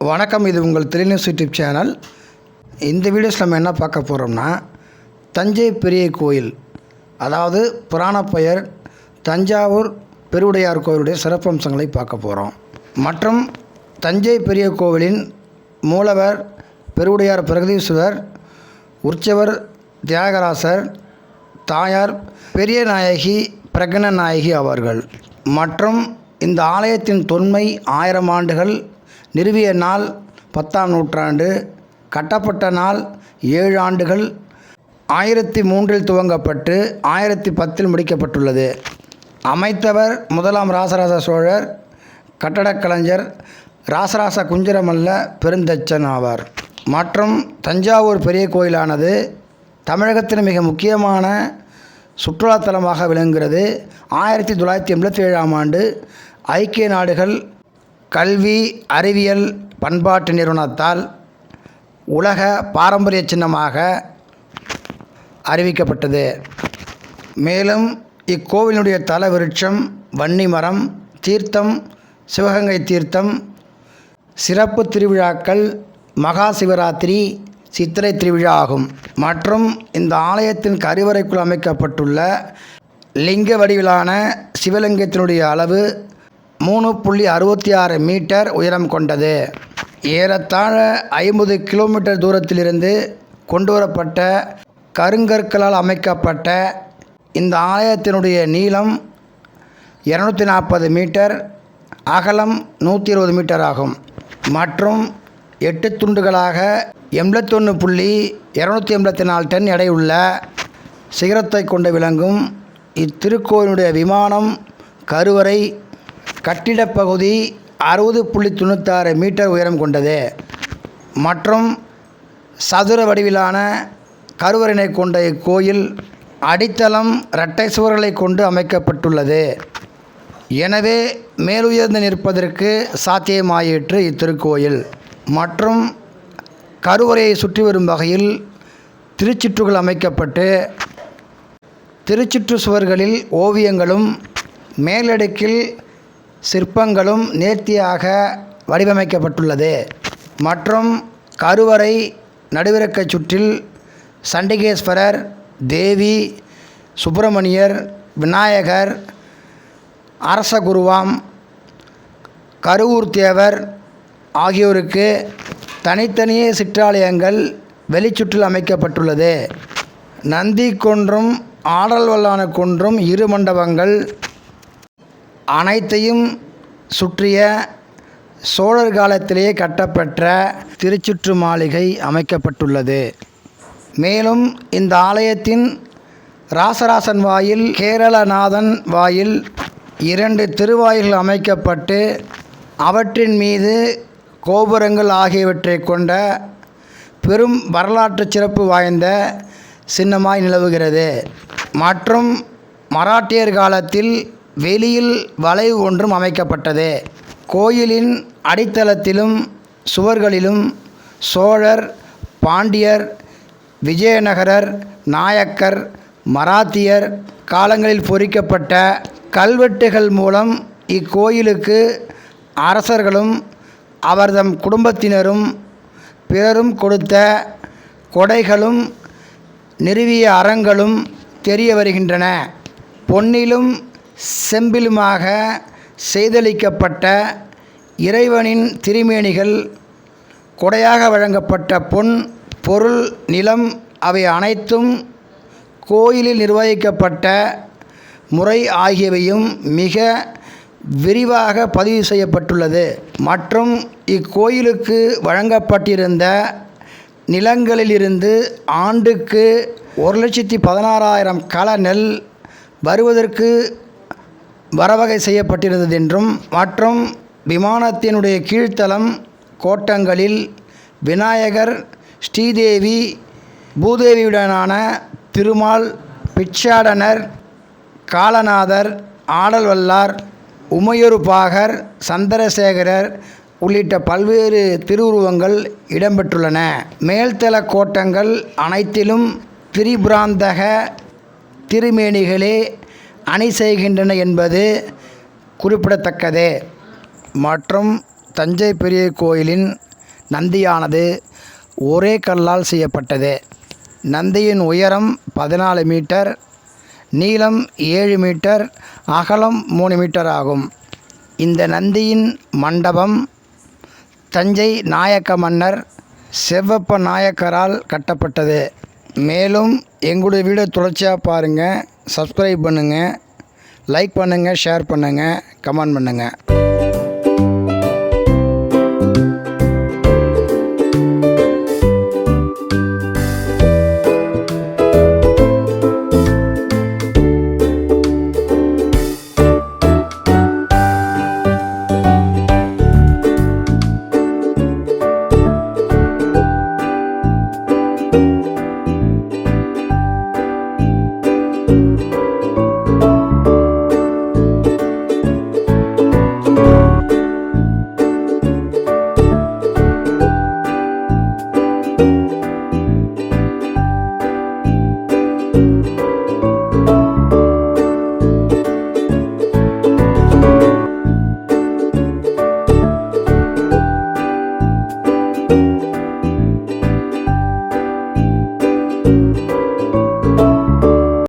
வணக்கம் இது உங்கள் திரைநியூஸ் யூடியூப் சேனல் இந்த வீடியோஸ் நம்ம என்ன பார்க்க போகிறோம்னா தஞ்சை பெரிய கோயில் அதாவது புராண பெயர் தஞ்சாவூர் பெருவுடையார் கோயிலுடைய சிறப்பம்சங்களை பார்க்க போகிறோம் மற்றும் தஞ்சை பெரிய கோவிலின் மூலவர் பெருவுடையார் பிரகதீஸ்வரர் உற்சவர் தியாகராசர் தாயார் பெரிய நாயகி பிரகன நாயகி அவர்கள் மற்றும் இந்த ஆலயத்தின் தொன்மை ஆயிரம் ஆண்டுகள் நிறுவிய நாள் பத்தாம் நூற்றாண்டு கட்டப்பட்ட நாள் ஏழு ஆண்டுகள் ஆயிரத்தி மூன்றில் துவங்கப்பட்டு ஆயிரத்தி பத்தில் முடிக்கப்பட்டுள்ளது. அமைத்தவர் முதலாம் ராசராச சோழர் கட்டடக்கலைஞர் ராசராச குஞ்சரமல்ல பெருந்தச்சன் ஆவார். மற்றும் தஞ்சாவூர் பெரிய கோயிலானது தமிழகத்தின் மிக முக்கியமான சுற்றுலாத்தலமாக விளங்குகிறது. ஆயிரத்தி தொள்ளாயிரத்தி எண்பத்தி ஏழாம் ஆண்டு ஐக்கிய நாடுகள் கல்வி அறிவியல் பண்பாட்டு நிறுவனத்தால் உலக பாரம்பரிய சின்னமாக அறிவிக்கப்பட்டது. மேலும் இக்கோவிலுடைய தல விருட்சம் வன்னி மரம் தீர்த்தம் சிவகங்கை தீர்த்தம் சிறப்பு திருவிழாக்கள் மகா சிவராத்திரி சித்திரை திருவிழா ஆகும். மற்றும் இந்த ஆலயத்தின் கருவறைக்குள் அமைக்கப்பட்டுள்ள லிங்க வடிவிலான சிவலிங்கத்தினுடைய அளவு மூணு புள்ளி அறுபத்தி ஆறு மீட்டர் உயரம் கொண்டது. ஏறத்தாழ ஐம்பது கிலோமீட்டர் தூரத்திலிருந்து கொண்டு வரப்பட்ட கருங்கற்களால் அமைக்கப்பட்ட இந்த ஆலயத்தினுடைய நீளம் இரநூத்தி நாற்பது மீட்டர் அகலம் நூற்றி இருபது மீட்டர் ஆகும். மற்றும் எட்டு துண்டுகளாக எண்பத்தொன்று புள்ளி இரநூத்தி எண்பத்தி நாலு டன் எடையுள்ள சிகரத்தை கொண்டு விளங்கும் இத்திருக்கோயிலுடைய விமானம் கருவறை கட்டிடப்பகுதி அறுபது புள்ளி தொண்ணூத்தாறு மீட்டர் உயரம் கொண்டது மற்றும் சதுர வடிவிலான கருவறையினை கொண்ட இக்கோயில் அடித்தளம் இரட்டை சுவர்களை கொண்டு அமைக்கப்பட்டுள்ளது. எனவே மேலுயர்ந்து நிற்பதற்கு சாத்தியமாயிற்று இத்திருக்கோயில். மற்றும் கருவறையை சுற்றி வரும் வகையில் திருச்சுற்றுகள் அமைக்கப்பட்டு திருச்சுற்று சுவர்களில் ஓவியங்களும் மேலடுக்கில் சிற்பங்களும் நேர்த்தியாக வடிவமைக்கப்பட்டுள்ளது. மற்றும் கருவறை நடுவிறக்கச் சுற்றில் சண்டிகேஸ்வரர் தேவி சுப்பிரமணியர் விநாயகர் அரச குருவாம் கருவூர் தேவர் ஆகியோருக்கு தனித்தனியே சிற்றாலயங்கள் வெளிச்சுற்றில் அமைக்கப்பட்டுள்ளது. நந்தி கொன்றும் ஆடல் வல்லான கொன்றும் இரு மண்டபங்கள் அனைத்தையும் சுற்றிய சோழர் காலத்திலேயே கட்டப்பெற்ற திருச்சுற்று மாளிகை அமைக்கப்பட்டுள்ளது. மேலும் இந்த ஆலயத்தின் ராசராசன் வாயில் கேரளநாதன் வாயில் இரண்டு திருவாயில்கள் அமைக்கப்பட்டு அவற்றின் மீது கோபுரங்கள் ஆகியவற்றை கொண்ட பெரும் வரலாற்று சிறப்பு வாய்ந்த சின்னமாய் நிலவுகிறது. மற்றும் மராட்டியர் காலத்தில் வெளியில் வளைவு ஒன்றும் அமைக்கப்பட்டது. கோயிலின் அடித்தளத்திலும் சுவர்களிலும் சோழர் பாண்டியர் விஜயநகரர் நாயக்கர் மராத்தியர் காலங்களில் பொறிக்கப்பட்ட கல்வெட்டுகள் மூலம் இக்கோயிலுக்கு அரசர்களும் அவர்தம் குடும்பத்தினரும் பிறரும் கொடுத்த கொடைகளும் நிறுவிய அறங்களும் தெரிய வருகின்றன. பொன்னிலும் செம்பிலுமாக செய்தளிக்கப்பட்ட இறைவனின் திருமேனிகள் கொடையாக வழங்கப்பட்ட பொன் பொருள் நிலம் அவை அனைத்தும் கோயிலில் நிர்வகிக்கப்பட்ட முறை ஆகியவையும் மிக விரிவாக பதிவு செய்யப்பட்டுள்ளது. மற்றும் இக்கோயிலுக்கு வழங்கப்பட்டிருந்த நிலங்களிலிருந்து ஆண்டுக்கு ஒரு லட்சத்தி பதினாறாயிரம் கள நெல் வருவதற்கு வரவகை செய்யப்பட்டிருந்தது என்றும் மற்றும் விமானத்தினுடைய கீழ்த்தளம் கோட்டங்களில் விநாயகர் ஸ்ரீதேவி பூதேவியுடனான திருமால் பிச்சாடனர் காலநாதர் ஆடல்வல்லார் உமையொருபாகர் சந்திரசேகரர் உள்ளிட்ட பல்வேறு திருவுருவங்கள் இடம்பெற்றுள்ளன. மேல்தள கோட்டங்கள் அனைத்திலும் திரிபுராந்தக திருமேனிகளே அணி செய்கின்றன என்பது குறிப்பிடத்தக்கது. மற்றும் தஞ்சை பெரிய கோயிலின் நந்தியானது ஒரே கல்லால் செய்யப்பட்டது. நந்தியின் உயரம் பதினாலு மீட்டர் நீளம் ஏழு மீட்டர் அகலம் மூணு மீட்டர் ஆகும். இந்த நந்தியின் மண்டபம் தஞ்சை நாயக்க மன்னர் செவ்வப்ப நாயக்கரால் கட்டப்பட்டது. மேலும் எங்களுடைய வீடியோ தொடர்ச்சியாக பாருங்கள் சப்ஸ்கிரைப் பண்ணுங்கள் லைக் பண்ணுங்கள் ஷேர் பண்ணுங்கள் கமெண்ட் பண்ணுங்கள்